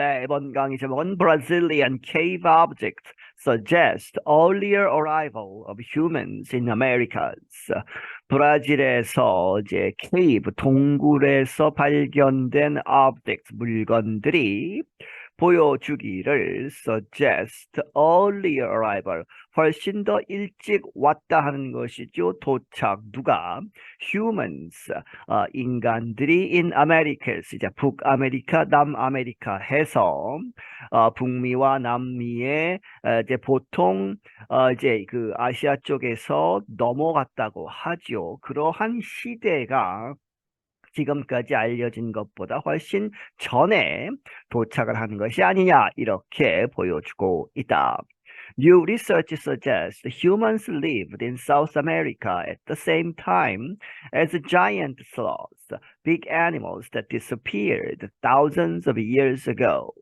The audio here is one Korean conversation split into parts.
네, 이번 강의 제목은 Brazilian cave objects suggest earlier arrival of humans in Americas. 브라질에서 이제 케이브 동굴에서 발견된 objects 물건들이 보여주기를 suggest earlier arrival. 훨씬 더 일찍 왔다 하는 것이죠. 도착. 누가? humans. 어, 인간들이 in Americas. 이제 북아메리카 남아메리카 해서 어, 북미와 남미에 어, 이제 보통 어, 이제 그 아시아 쪽에서 넘어갔다고 하죠. 그러한 시대가 지금까지 알려진 것보다 훨씬 전에 도착을 한 것이 아니냐 이렇게 보여주고 있다. New research suggests humans lived in South America at the same time as giant sloths, big animals that disappeared thousands of years ago.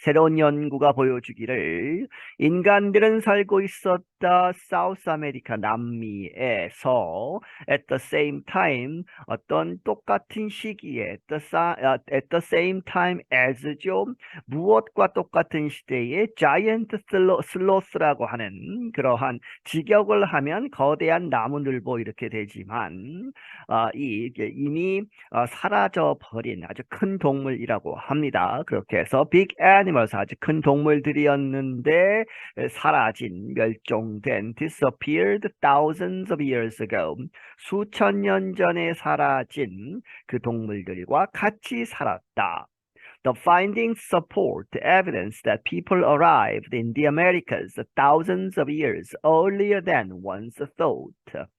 새로운 연구가 보여주기를 인간들은 살고 있었다 사우스 아메리카 남미에서 at the same time 어떤 똑같은 시기에 at the, 아, at the same time as죠 무엇과 똑같은 시대에 giant 슬로스라고 하는 그러한 직역을 하면 거대한 나무늘보 이렇게 되지만 아, 이 이미 어, 사라져 버린 아주 큰 동물이라고 합니다. 그렇게 해서 big animals 아주 큰 동물들이었는데 에, 사라진 멸종된 disappeared thousands of years ago 수천 년 전에 사라진 그 동물들과 같이 살았다. The findings support evidence that people arrived in the Americas thousands of years earlier than once thought.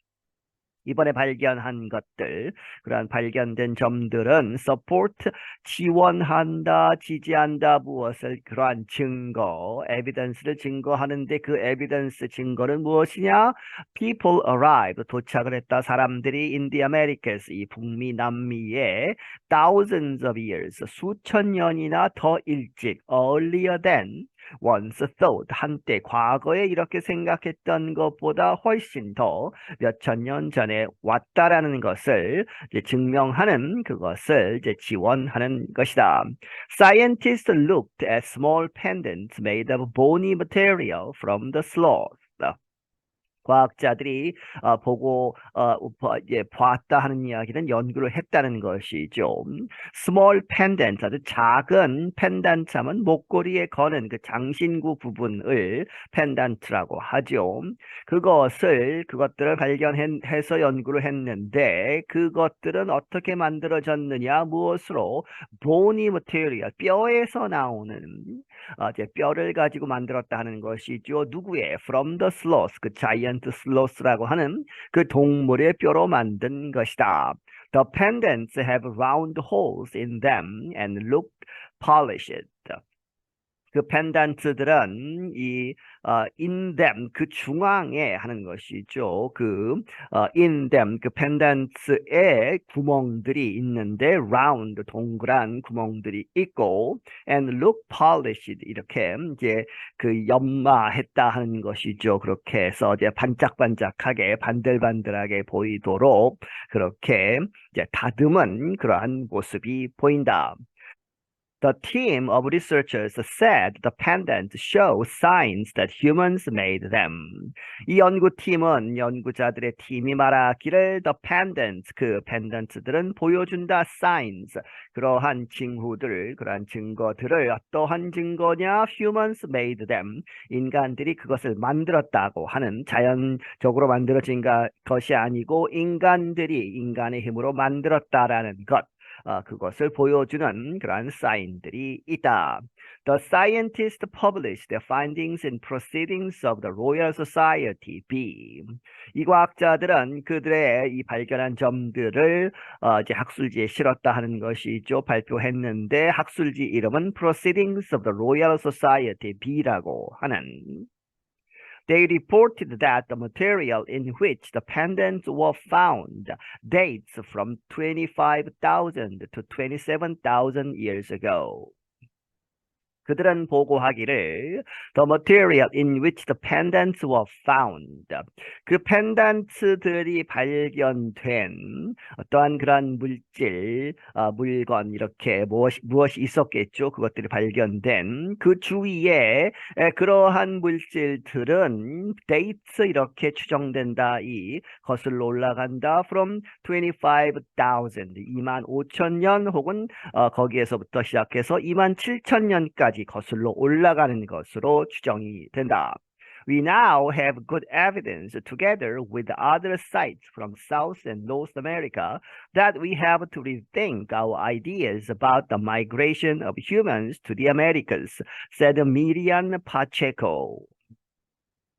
이번에 발견한 것들, 그러한 발견된 점들은 support, 지원한다, 지지한다, 무엇을, 그러한 증거, evidence를 증거하는데 그 evidence 증거는 무엇이냐? People arrived, 도착을 했다, 사람들이 in the Americas, 이 북미, 남미에 thousands of years, 수천 년이나 더 일찍, earlier than, once thought, 한때 과거에 이렇게 생각했던 것보다 훨씬 더 몇천 년 전에 왔다라는 것을 증명하는 그것을 이제 지원하는 것이다. Scientists looked at small pendants made of bony material from the sloth. 과학자들이 어, 보고 어, 봐- 예, 봤다 하는 이야기는 연구를 했다는 것이죠. Small pendant, 아주 작은 하면 목걸이에 거는 그 장신구 부분을 펜던트라고 하죠. 그것을 그것들을 발견해서 연구를 했는데 그것들은 어떻게 만들어졌느냐 무엇으로 bony material 뼈에서 나오는 어, 이제 뼈를 가지고 만들었다 하는 것이죠. 누구의 from the sloth 그 giant sloth라고 하는 그 동물의 뼈로 만든 것이다. The pendants have round holes in them and look polished. 그 펜던트들은 이 어, in them 그 중앙에 하는 것이죠. 그 어, in them 그 펜던트에 구멍들이 있는데 round 동그란 구멍들이 있고 and look polished 이렇게 이제 그 연마했다 하는 것이죠. 그렇게 해서 이제 반짝반짝하게 반들반들하게 보이도록 그렇게 이제 다듬은 그러한 모습이 보인다. The team of researchers said the pendants show signs that humans made them. 이 연구팀은 연구자들의 팀이 말하기를 the pendants 그 pendants들은 보여준다 signs 그러한 징후들 그러한 증거들을 어떠한 증거냐 humans made them 인간들이 그것을 만들었다고 하는 자연적으로 만들어진 가- 것이 아니고 인간들이 인간의 힘으로 만들었다라는 것 어, 그것을 보여주는 그러한 사인들이 있다. The scientists published their findings in Proceedings of the Royal Society B. 이 과학자들은 그들의 이 발견한 점들을 어, 이제 학술지에 실었다 하는 것이죠. 발표했는데 학술지 이름은 Proceedings of the Royal Society B라고 하는 They reported that the material in which the pendants were found dates from 25,000 to 27,000 years ago. 그들은 보고하기를 the material in which the pendants were found 그 펜던트들이 발견된 어떠한 그러한 물질, 어, 물건 이렇게 무엇이, 무엇이 있었겠죠? 그것들이 발견된 그 주위에 에, 그러한 물질들은 dates 이렇게 추정된다. 이 거슬러 올라간다. from 25,000 2만 5천 년 혹은 어, 거기에서부터 시작해서 2만 7천 년 까지 거슬러 올라가는 것으로 추정이 된다. We now have good evidence together with other sites from South and North America that we have to rethink our ideas about the migration of humans to the Americas, said Miriam Pacheco.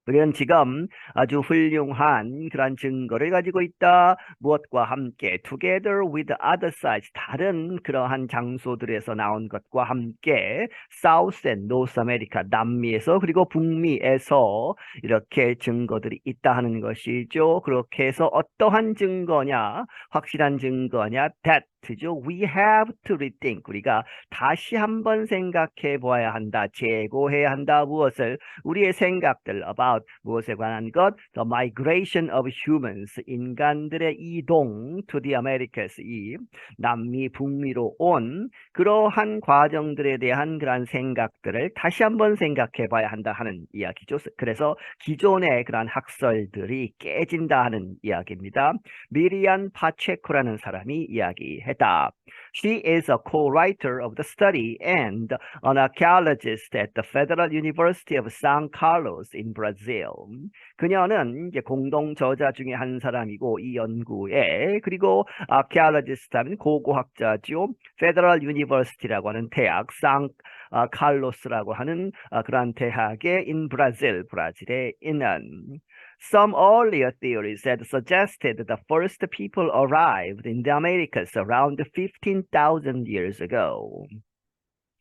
우리는 지금 아주 훌륭한 그런 증거를 가지고 있다. 무엇과 함께 together with other sites 다른 그러한 장소들에서 나온 것과 함께 South and North America 남미에서 그리고 북미에서 이렇게 증거들이 있다 하는 것이죠. 그렇게 해서 어떠한 증거냐 확실한 증거냐 that 죠 We have to rethink. 우리가 다시 한번 생각해 보아야 한다. 재고해야 한다. 무엇을? 우리의 생각들 about 무엇에 관한 것? The migration of humans. 인간들의 이동 to the Americas. 이 남미, 북미로 온 그러한 과정들에 대한 그러한 생각들을 다시 한번 생각해 봐야 한다 하는 이야기죠. 그래서 기존의 그러한 학설들이 깨진다 하는 이야기입니다. 미리안 파체코라는 사람이 이야기해 했다. She is a co-writer of the study and an archaeologist at the Federal University of São Carlos in Brazil. 그녀는 이제 공동 저자 중에 한 사람이고 이 연구에 그리고 archaeologist 하면 고고학자죠. Federal University라고 하는 대학 상 아, 칼로스라고 하는 아, 그러한 대학에 in Brazil 브라질에 있는 Some earlier theories had suggested that the first people arrived in the Americas around 15,000 years ago.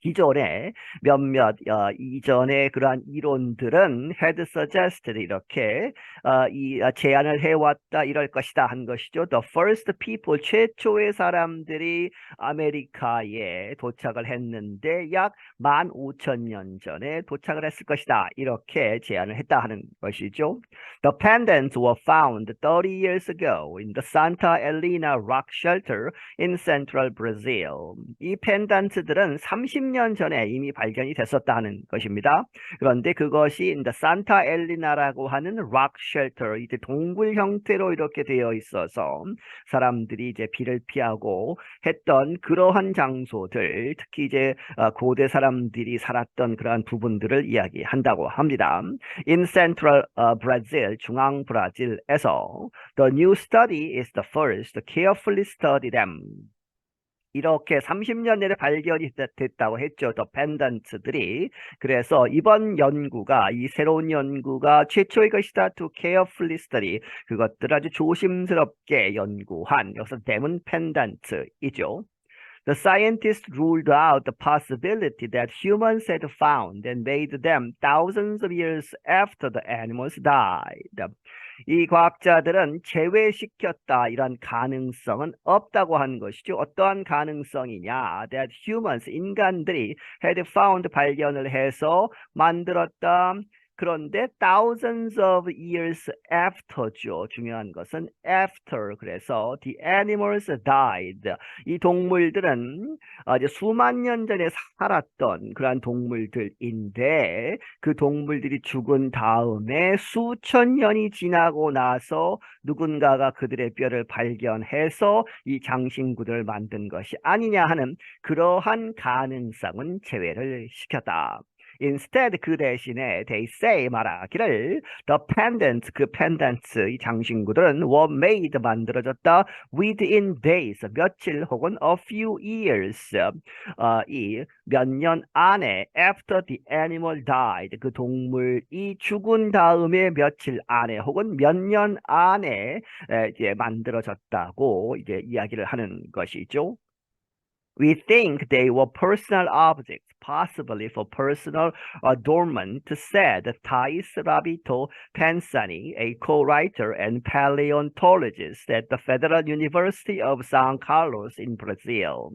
기존에 몇몇 어, 이전의 그러한 이론들은 had suggested 이렇게 어, 이 어, 제안을 해왔다 이럴 것이다 한 것이죠. The first people 최초의 사람들이 아메리카에 도착을 했는데 약 15,000년 전에 도착을 했을 것이다 이렇게 제안을 했다 하는 것이죠. The pendants were found 30 years ago in the Santa Elena rock shelter in central Brazil. 이 펜던트들은 30 10년 전에 이미 발견이 됐었다는 것입니다. 그런데 그것이 이제 산타 엘리나라고 하는 락 쉘터, 이제 동굴 형태로 이렇게 되어 있어서 사람들이 이제 비를 피하고 했던 그러한 장소들, 특히 이제 고대 사람들이 살았던 그러한 부분들을 이야기한다고 합니다. In Central Brazil, 중앙 브라질에서 the new study is the first carefully study them. 이렇게 30년 내에 발견이 됐다고 했죠. 더 펜던트들이. 그래서 이번 연구가 이 새로운 연구가 최초의 것이다. To carefully study. 그것들 아주 조심스럽게 연구한 여기서 대문 펜던트이죠. The scientists ruled out the possibility that humans had found and made them thousands of years after the animals died. 이 과학자들은 제외시켰다 이런 가능성은 없다고 한 것이죠. 어떠한 가능성이냐? That humans 인간들이 had found 발견을 해서 만들었다. 그런데 thousands of years after죠. 중요한 것은 after. 그래서 the animals died. 이 동물들은 이제 수만 년 전에 살았던 그러한 동물들인데 그 동물들이 죽은 다음에 수천 년이 지나고 나서 누군가가 그들의 뼈를 발견해서 이 장신구들을 만든 것이 아니냐 하는 그러한 가능성은 제외를 시켰다. Instead 그 대신에 they say 말하기를 the pendants 그 pendants 이 장신구들은 were made 만들어졌다 within days 며칠 혹은 a few years 어, 이몇 년 안에 after the animal died 그 동물이 죽은 다음에 며칠 안에 혹은 몇 년 안에 이제 만들어졌다고 이제 이야기를 하는 것이죠. We think they were personal objects, possibly for personal adornment, said Thais Rabito Pensani, a co-writer and paleontologist at the Federal University of San Carlos in Brazil.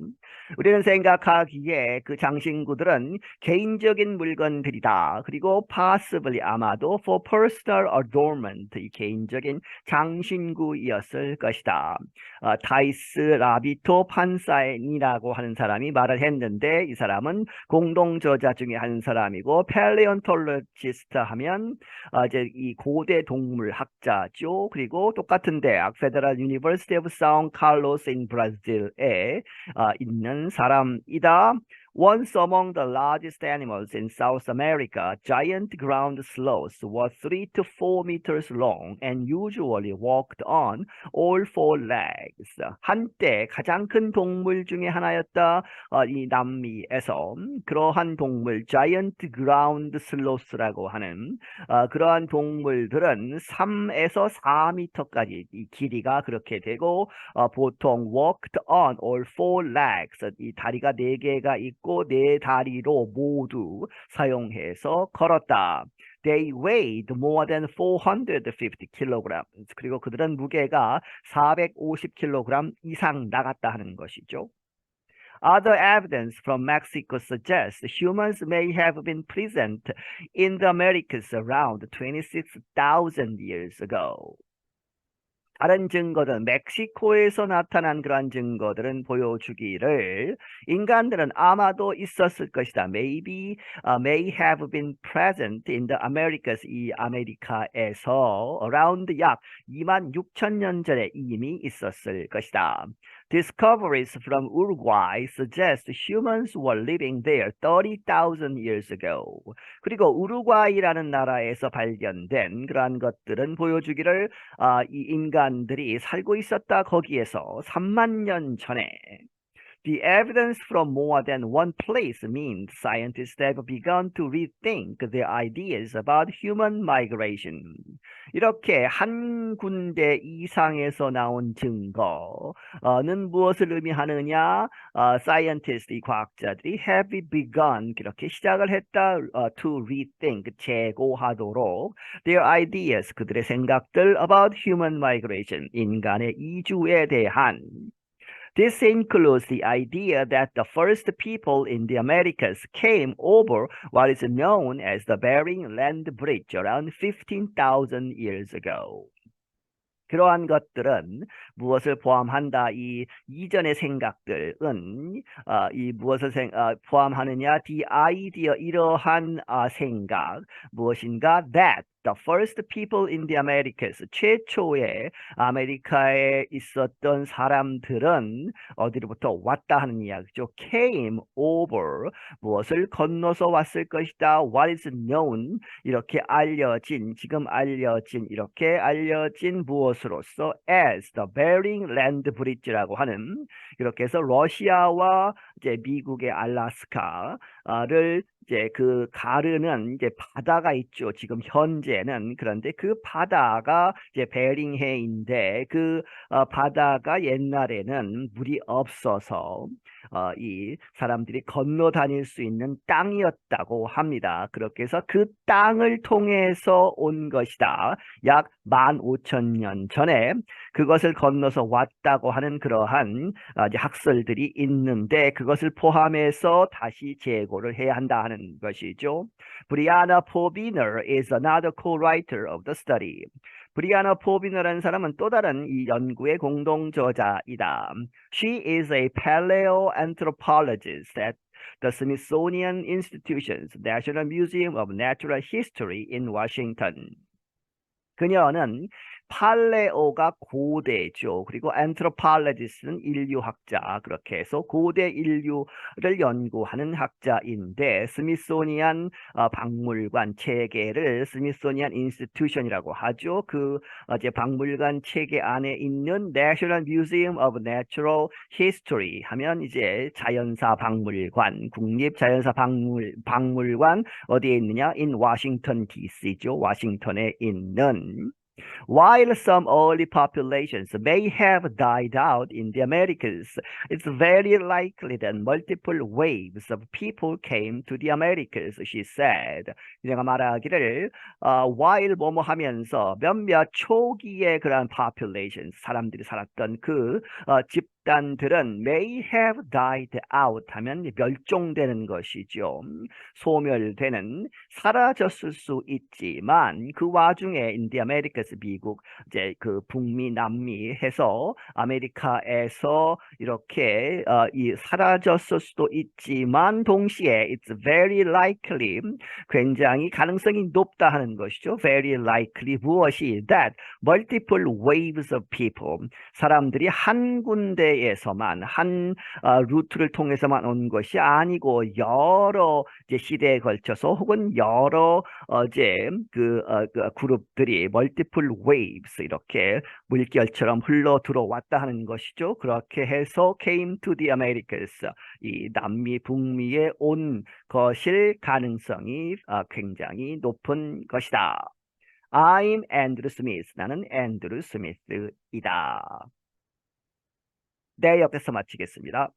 우리는 생각하기에 그 장신구들은 개인적인 물건들이다. 그리고 possibly 아마도 for personal adornment, 이 개인적인 장신구이었을 것이다. 어, 타이스 라비토 판사인이라고 하는 사람이 말을 했는데 이 사람은 공동 저자 중에 한 사람이고 펠레온톨로지스트 하면 어, 이제 이 고대 동물 학자죠. 그리고 똑같은 대학 페데럴 유니버시티 오브 사운 칼로스 인 브라질에 어, 있는 사람이다. Once among the largest animals in South America, giant ground sloths were 3 to 4 meters long and usually walked on all four legs. 한때 가장 큰 동물 중에 하나였다. 어, 이 남미에서 그러한 동물, giant ground sloth라고 하는 어, 그러한 동물들은 3에서 4미터까지 이 길이가 그렇게 되고 어, 보통 walked on all four legs. 이 다리가 네 개가 있고 있고 네 다리로 모두 사용해서 걸었다. They weighed more than 450 kilograms. 그리고 그들은 무게가 450kg 이상 나갔다 하는 것이죠. Other evidence from Mexico suggests humans may have been present in the Americas around 26,000 years ago. 다른 증거들, 멕시코에서 나타난 그러한 증거들은 보여주기를 인간들은 아마도 있었을 것이다. Maybe uh, may have been present in the Americas, 이 아메리카에서 around 약 2만 6천 년 전에 이미 있었을 것이다. Discoveries from Uruguay suggest humans were living there 30,000 years ago. 그리고 우루과이라는 나라에서 발견된 그러한 것들은 보여주기를 아, 이 인간 들이 살고 있었다 거기에서 3만 년 전에 The evidence from more than one place means scientists have begun to rethink their ideas about human migration. 이렇게 한 군데 이상에서 나온 증거는 무엇을 의미하느냐? 어, scientists, 이 과학자들이 have begun 이렇게 시작을 했다 uh, to rethink, 재고하도록 their ideas, 그들의 생각들 about human migration, 인간의 이주에 대한 This includes the idea that the first people in the Americas came over what is known as the Bering Land Bridge around 15,000 years ago. 그러한 것들은 무엇을 포함한다? 이 이전의 생각들은 어, 이 무엇을 생, 어, 포함하느냐? The idea 이러한 어, 생각 무엇인가? That the first people in the Americas 최초의 아메리카에 있었던 사람들은 어디로부터 왔다 하는 이야기죠. came over 무엇을 건너서 왔을 것이다. what is known 이렇게 알려진 지금 알려진 이렇게 알려진 무엇으로서 as the Bering Land Bridge라고 하는 이렇게 해서 러시아와 이제 미국의 알라스카를 이제 그 가르는 이제 바다가 있죠. 지금 현재는 그런데 그 바다가 이제 베링해인데 그 어, 바다가 옛날에는 물이 없어서 어, 이 사람들이 건너 다닐 수 있는 땅이었다고 합니다. 그렇게 해서 그 땅을 통해서 온 것이다. 약 15,000년 전에 그것을 건너서 왔다고 하는 그러한 어, 학설들이 있는데 그것을 포함해서 다시 재고를 해야 한다 하는 것이죠. Brianna Pobiner is another co-writer of the study. 브리아나 포비너라는 사람은 또 다른 이 연구의 공동 저자이다. She is a paleoanthropologist at the Smithsonian Institution's National Museum of Natural History in Washington. 그녀는 팔레오가 고대죠. 그리고 anthropologist는 인류학자 그렇게 해서 고대 인류를 연구하는 학자인데 스미소니안 어, 박물관 체계를 스미소니안 인스티튜션이라고 하죠. 그 어, 이제 박물관 체계 안에 있는 National Museum of Natural History 하면 이제 자연사 박물관, 국립 자연사 박물 박물관 어디에 있느냐? in Washington D.C.죠. 워싱턴에 있는 While some early populations may have died out in the Americas, it's very likely that multiple waves of people came to the Americas, she said. 내가 말하기를 어, while 뭐뭐 하면서 몇몇 초기의 그런 populations, 사람들이 살았던 그 어, 집 단들은 may have died out 하면 멸종되는 것이죠. 소멸되는 사라졌을 수 있지만 그 와중에 the Americas 미국 이제 그 북미 남미 해서 아메리카에서 이렇게 어, 이 사라졌을 수도 있지만 동시에 it's very likely 굉장히 가능성이 높다 하는 것이죠. very likely 무엇이 that multiple waves of people 사람들이 한 군데 에서만 한 어, 루트를 통해서만 온 것이 아니고 여러 이제 시대에 걸쳐서 혹은 여러 어, 이제 그, 어, 그 그룹들이 multiple waves 이렇게 물결처럼 흘러 들어왔다 하는 것이죠. 그렇게 해서 came to the Americas 이 남미 북미에 온 것일 가능성이 어, 굉장히 높은 것이다. I'm Andrew Smith. 나는 앤드루 스미스이다. 네, 여기서 마치겠습니다.